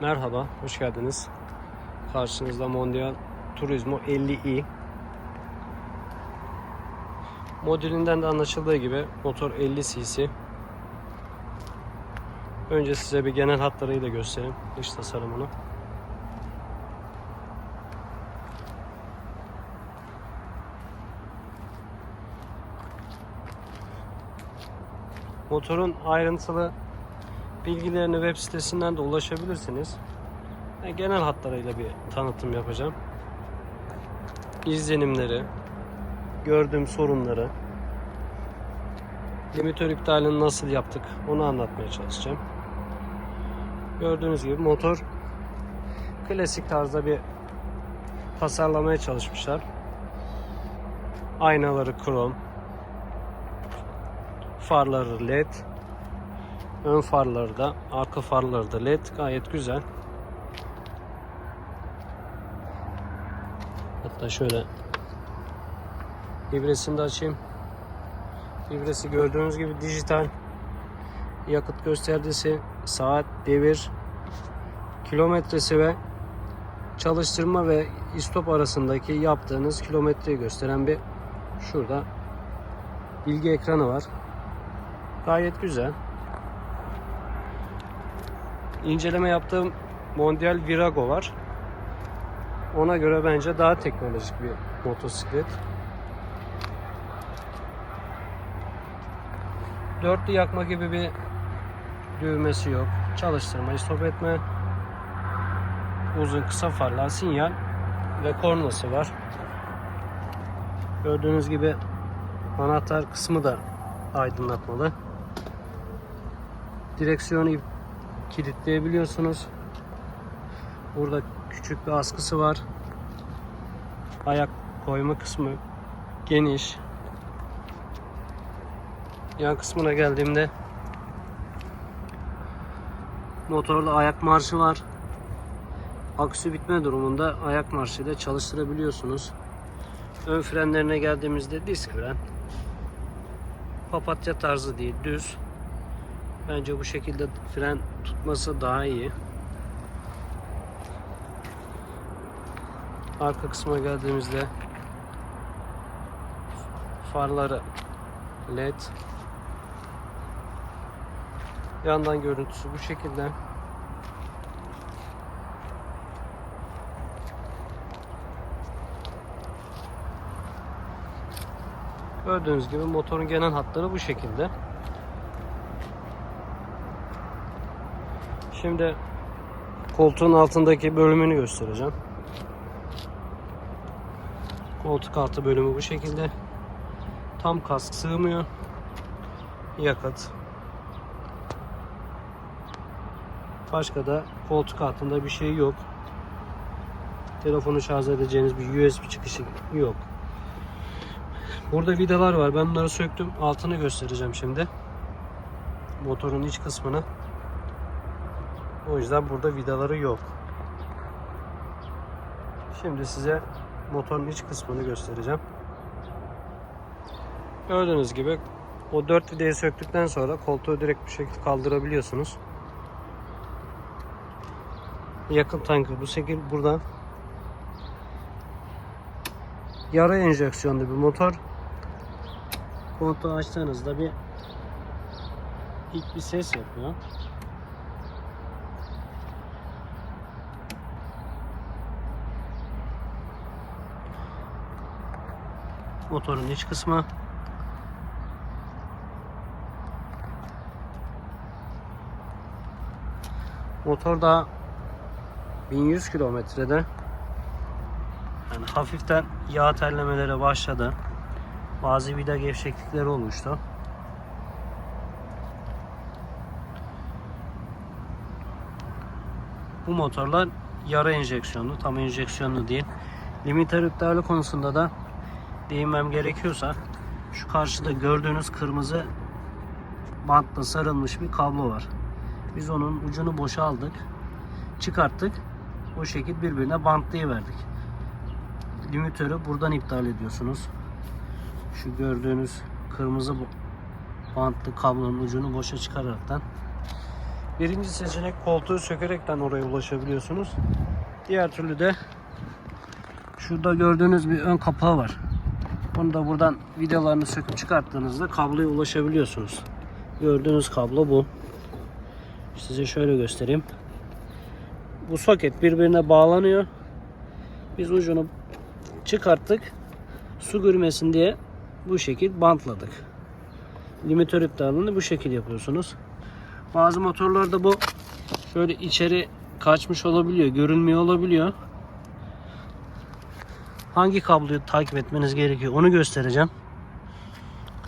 Merhaba, hoş geldiniz. Karşınızda Mondial Turismo 50i. Modelinden de anlaşıldığı gibi motor 50 cc. Önce size bir genel hatlarıyla göstereyim dış tasarımını. Motorun ayrıntılı bilgilerini web sitesinden de ulaşabilirsiniz. Ben genel hatlarıyla bir tanıtım yapacağım. İzlenimleri, gördüğüm sorunları, limitör iptalini nasıl yaptık onu anlatmaya çalışacağım. Gördüğünüz gibi motor klasik tarzda bir tasarlamaya çalışmışlar. Aynaları krom, farları led, ön farları da, arka farları da led gayet güzel. Hatta şöyle ibresini de açayım. İbresi gördüğünüz gibi dijital yakıt göstergesi, saat, devir, kilometresi ve çalıştırma ve istop arasındaki yaptığınız kilometreyi gösteren bir şurada bilgi ekranı var. Gayet güzel. İnceleme yaptığım Mondial Virago var. Ona göre bence daha teknolojik bir motosiklet. Dörtlü yakma gibi bir düğmesi yok. Çalıştırma, stop etme. Uzun kısa farlar, sinyal ve kornası var. Gördüğünüz gibi anahtar kısmı da aydınlatmalı. Direksiyonu kilitleyebiliyorsunuz. Burada küçük bir askısı var. Ayak koyma kısmı geniş. Yan kısmına geldiğimde motorda ayak marşı var. Aküsü bitme durumunda ayak marşıyla çalıştırabiliyorsunuz. Ön frenlerine geldiğimizde disk fren. Papatya tarzı değil, düz. Bence bu şekilde fren tutması daha iyi. Arka kısma geldiğimizde farları led. Yandan görüntüsü bu şekilde. Gördüğünüz gibi motorun genel hatları bu şekilde şimdi koltuğun altındaki bölümünü göstereceğim Koltuk altı bölümü bu şekilde. Tam kask sığmıyor. Yakıt. Başka da koltuk altında bir şey yok. Telefonu şarj edeceğiniz bir USB çıkışı yok. Burada vidalar var. Ben bunları söktüm. Altını göstereceğim şimdi. Motorun iç kısmını. O yüzden burada vidaları yok. Şimdi size motorun iç kısmını göstereceğim. Gördüğünüz gibi o 4 vidayı söktükten sonra koltuğu direkt bu şekilde kaldırabiliyorsunuz. Yakıt tankı bu şekilde burada. Yara enjeksiyonlu bir motor. Koltuğu açtığınızda bir ilk bir ses yapıyor. Motorun iç kısmı. Motor da 1100 kilometrede yani hafiften yağ terlemelere başladı. Bazı vida gevşeklikleri oluştu. Bu motorlar yarı enjeksiyonlu, tam enjeksiyonlu değil. Limiter iptali konusunda da değinmem gerekiyorsa şu karşıda gördüğünüz kırmızı bantla sarılmış bir kablo var. Biz onun ucunu boşaldık. Çıkarttık. O şekil birbirine bantlayıverdik. Limitörü buradan iptal ediyorsunuz. Şu gördüğünüz kırmızı bantlı kablonun ucunu boşa çıkararaktan Birinci seçenek koltuğu sökerekten oraya ulaşabiliyorsunuz. Diğer türlü de şurada gördüğünüz bir ön kapağı var. Bunu da buradan vidalarını söküp çıkarttığınızda kabloya ulaşabiliyorsunuz. Gördüğünüz kablo bu. Size şöyle göstereyim. Bu soket birbirine bağlanıyor. Biz ucunu çıkarttık. Su girmesin diye bu şekil bantladık. Limitör iptalini bu şekil yapıyorsunuz. Bazı motorlarda bu şöyle içeri kaçmış olabiliyor, görünmüyor olabiliyor. Hangi kabloyu takip etmeniz gerekiyor onu göstereceğim.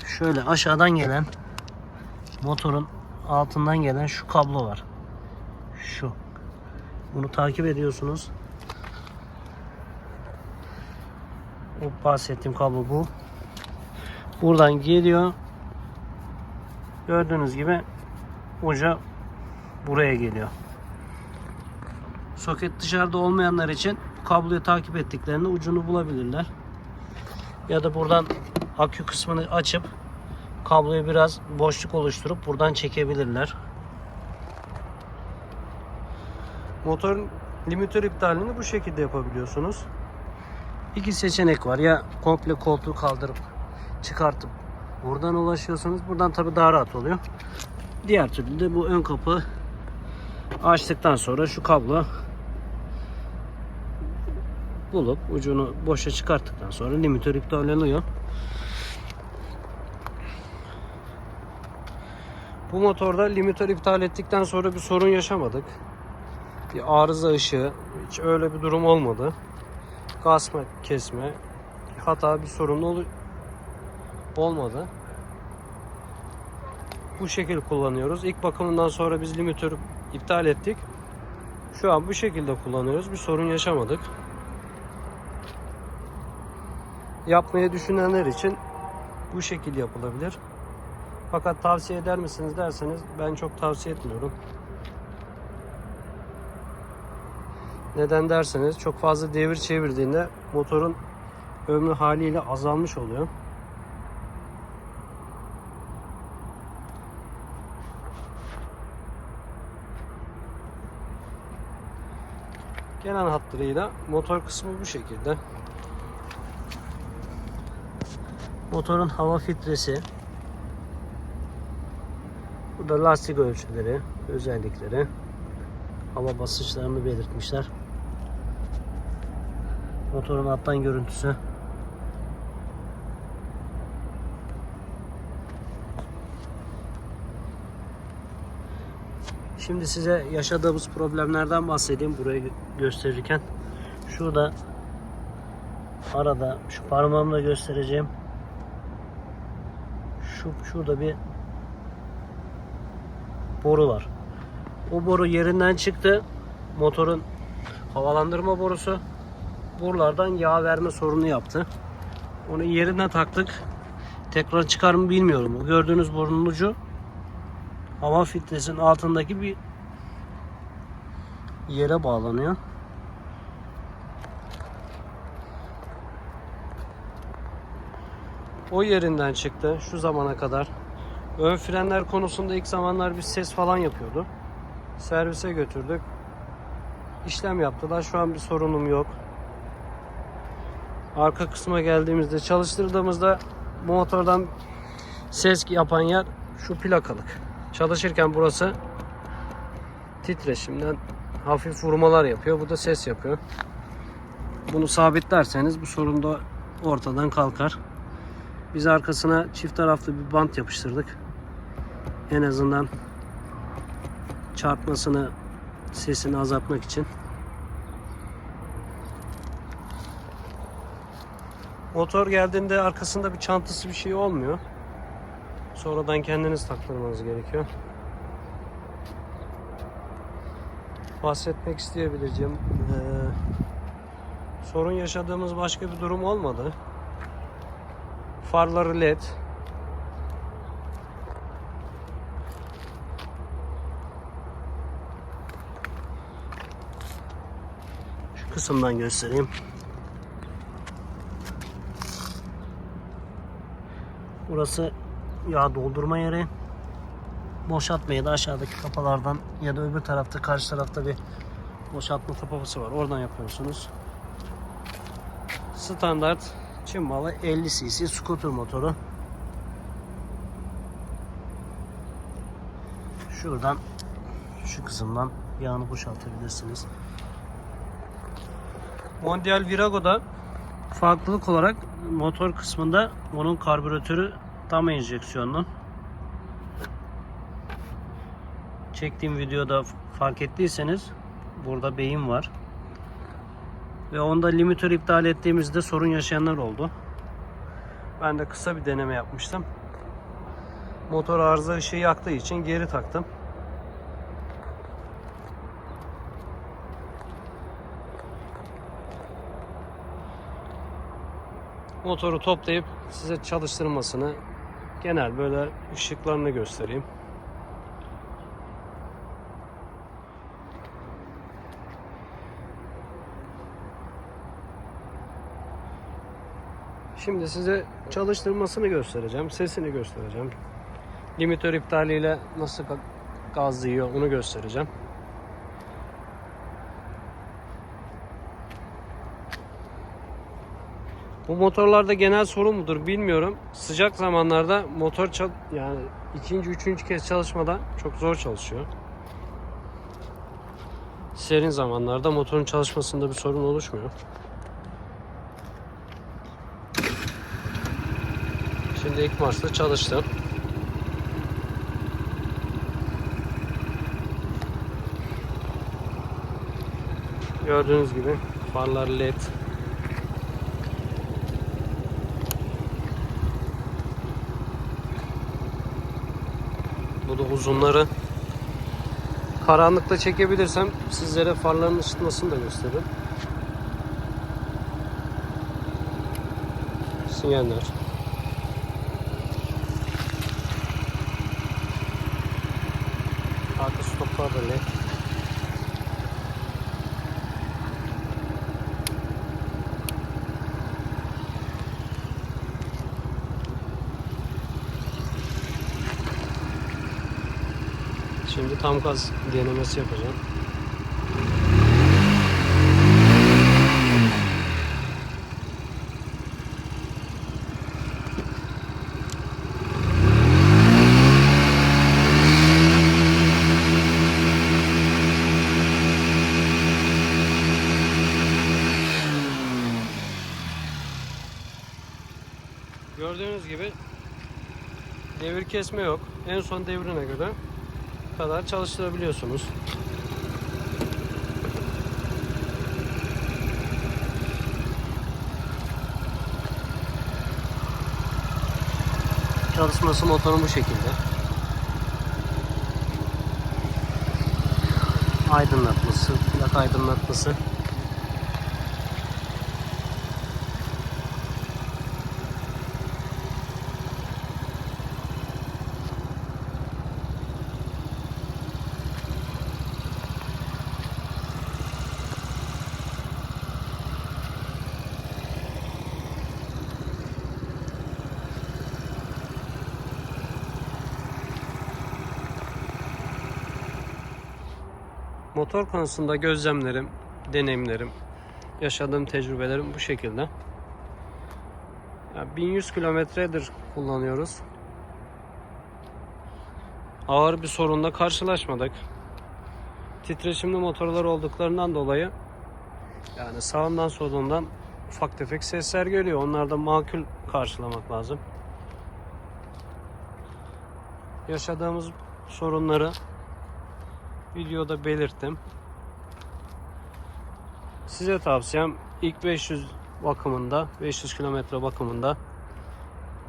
Şöyle aşağıdan gelen motorun altından gelen şu kablo var. Şu. Bunu takip ediyorsunuz. O bahsettiğim kablo bu. Buradan geliyor. Gördüğünüz gibi uca buraya geliyor. Soket dışarıda olmayanlar için kabloyu takip ettiklerinde ucunu bulabilirler. Ya da buradan akü kısmını açıp kabloyu biraz boşluk oluşturup buradan çekebilirler. Motorun limitör iptalini bu şekilde yapabiliyorsunuz. İki seçenek var. Ya komple koltuğu kaldırıp çıkartıp buradan ulaşıyorsunuz. Buradan tabi daha rahat oluyor. Diğer türlü de bu ön kapı açtıktan sonra şu kablo bulup ucunu boşa çıkarttıktan sonra limitör iptaleniyor. Bu motorda limitör iptal ettikten sonra bir sorun yaşamadık. Bir arıza ışığı hiç öyle bir durum olmadı. Kasma, kesme, hata bir sorun ol- olmadı. Bu şekilde kullanıyoruz. İlk bakımından sonra biz limitörü iptal ettik. Şu an bu şekilde kullanıyoruz. Bir sorun yaşamadık. Yapmayı düşünenler için bu şekil yapılabilir. Fakat tavsiye eder misiniz derseniz ben çok tavsiye etmiyorum. Neden derseniz çok fazla devir çevirdiğinde motorun ömrü haliyle azalmış oluyor. Genel hatlarıyla motor kısmı bu şekilde. Motorun hava filtresi. Bu da lastik ölçüleri, özellikleri. Hava basınçlarını belirtmişler. Motorun alttan görüntüsü. Şimdi size yaşadığımız problemlerden bahsedeyim burayı gö- gösterirken. Şurada arada şu parmağımla göstereceğim. Şu şurada bir boru var. O boru yerinden çıktı. Motorun havalandırma borusu buralardan yağ verme sorunu yaptı. Onu yerine taktık. Tekrar çıkar mı bilmiyorum. O gördüğünüz borunun ucu hava filtresinin altındaki bir yere bağlanıyor. O yerinden çıktı şu zamana kadar. Ön frenler konusunda ilk zamanlar bir ses falan yapıyordu. Servise götürdük. İşlem yaptılar. Şu an bir sorunum yok. Arka kısma geldiğimizde çalıştırdığımızda bu motordan ses yapan yer şu plakalık. Çalışırken burası titreşimden hafif vurmalar yapıyor. Bu da ses yapıyor. Bunu sabitlerseniz bu sorun da ortadan kalkar. Biz arkasına çift taraflı bir bant yapıştırdık. En azından çarpmasını, sesini azaltmak için. Motor geldiğinde arkasında bir çantası bir şey olmuyor. Sonradan kendiniz taktırmanız gerekiyor. Bahsetmek isteyebileceğim eee, sorun yaşadığımız başka bir durum olmadı. Farları led. Şu kısımdan göstereyim. Burası yağ doldurma yeri. boşaltmayı da aşağıdaki kapalardan ya da öbür tarafta karşı tarafta bir boşaltma tapası var. Oradan yapıyorsunuz. Standart Çin malı 50 cc scooter motoru. Şuradan şu kısımdan yağını boşaltabilirsiniz. Mondial Virago'da farklılık olarak motor kısmında onun karbüratörü tam enjeksiyonlu. Çektiğim videoda fark ettiyseniz burada beyin var. Ve onda limitör iptal ettiğimizde sorun yaşayanlar oldu. Ben de kısa bir deneme yapmıştım. Motor arıza ışığı yaktığı için geri taktım. Motoru toplayıp size çalıştırmasını genel böyle ışıklarını göstereyim. Şimdi size çalıştırmasını göstereceğim. Sesini göstereceğim. Limitör iptaliyle nasıl ga- gazlıyor onu göstereceğim. Bu motorlarda genel sorun mudur bilmiyorum. Sıcak zamanlarda motor yani ikinci, üçüncü kez çalışmada çok zor çalışıyor. Serin zamanlarda motorun çalışmasında bir sorun oluşmuyor. Şimdi ilk maçta çalıştı. Gördüğünüz gibi farlar led. Bu da uzunları. Karanlıkta çekebilirsem sizlere farların ısıtmasını da gösteririm. Sinyaller. Led. Şimdi tam gaz denemesi yapacağım. Gördüğünüz gibi devir kesme yok. En son devrine göre kadar çalıştırabiliyorsunuz. Çalışması motorun bu şekilde. Aydınlatması, plak aydınlatması. Motor konusunda gözlemlerim, deneyimlerim, yaşadığım tecrübelerim bu şekilde. Ya 1100 kilometredir kullanıyoruz. Ağır bir sorunla karşılaşmadık. Titreşimli motorlar olduklarından dolayı yani sağından solundan ufak tefek sesler geliyor. Onlarda makul karşılamak lazım. Yaşadığımız sorunları videoda belirttim. Size tavsiyem ilk 500 bakımında, 500 kilometre bakımında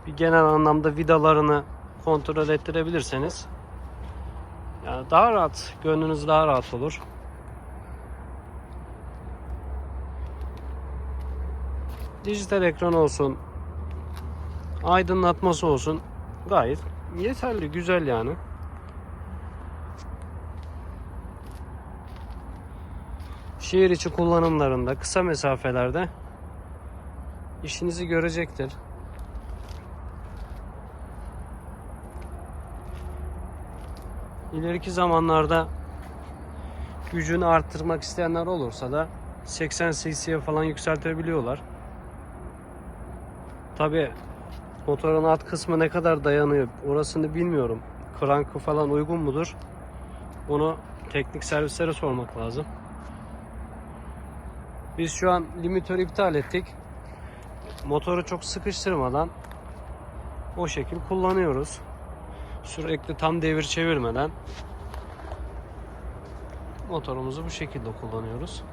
bir genel anlamda vidalarını kontrol ettirebilirseniz yani daha rahat, gönlünüz daha rahat olur. Dijital ekran olsun, aydınlatması olsun gayet yeterli, güzel yani. Şehir içi kullanımlarında kısa mesafelerde işinizi görecektir. İleriki zamanlarda gücünü arttırmak isteyenler olursa da 80 cc'ye falan yükseltebiliyorlar. Tabi motorun alt kısmı ne kadar dayanıyor orasını bilmiyorum. Krankı falan uygun mudur? Bunu teknik servislere sormak lazım. Biz şu an limitörü iptal ettik. Motoru çok sıkıştırmadan o şekil kullanıyoruz. Sürekli tam devir çevirmeden motorumuzu bu şekilde kullanıyoruz.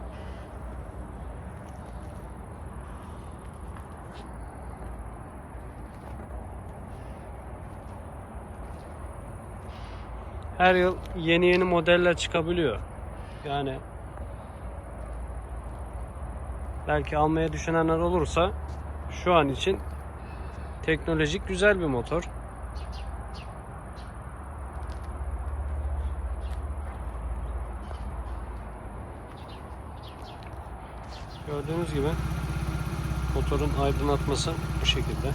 Her yıl yeni yeni modeller çıkabiliyor. Yani belki almaya düşünenler olursa şu an için teknolojik güzel bir motor. Gördüğünüz gibi motorun aydınlatması bu şekilde.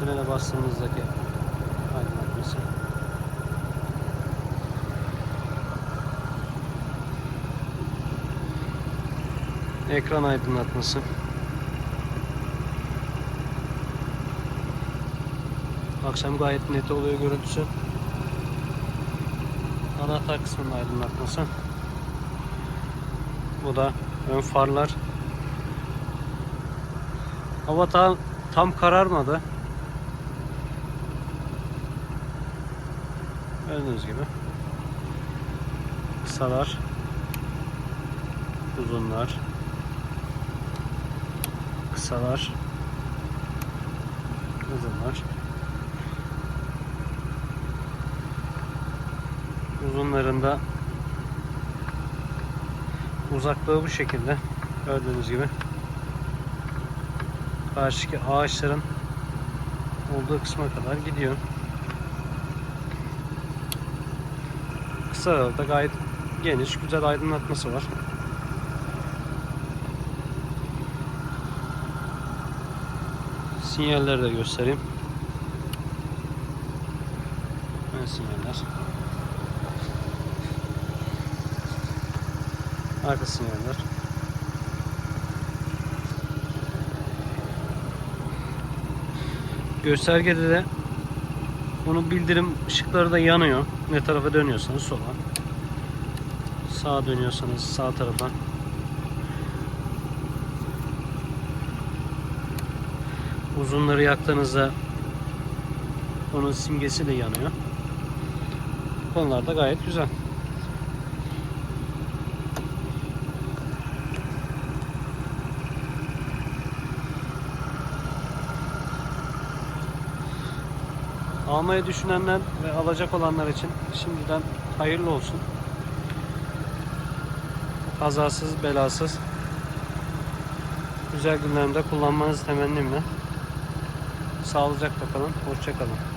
Frene bastığımızdaki aydınlatması. Ekran aydınlatması. Akşam gayet net oluyor görüntüsü. Anahtar kısmının aydınlatması. Bu da ön farlar. Hava tam, tam kararmadı. Gördüğünüz gibi. Kısalar. Uzunlar. Kısalar. Uzunlar. Uzunlarında uzaklığı bu şekilde gördüğünüz gibi karşıki ağaçların olduğu kısma kadar gidiyor. Kısa da gayet geniş, güzel aydınlatması var. Sinyalleri de göstereyim. Ön sinyaller. Arka sinyaller. Göstergede de bunun bildirim ışıkları da yanıyor. Ne tarafa dönüyorsanız sola. Sağa dönüyorsanız sağ tarafa. Uzunları yaktığınızda onun simgesi de yanıyor. Konular da gayet güzel. Almayı düşünenler ve alacak olanlar için şimdiden hayırlı olsun. Kazasız belasız güzel günlerinde kullanmanızı temennimle. Sağlıcakla kalın, hoşça kalın.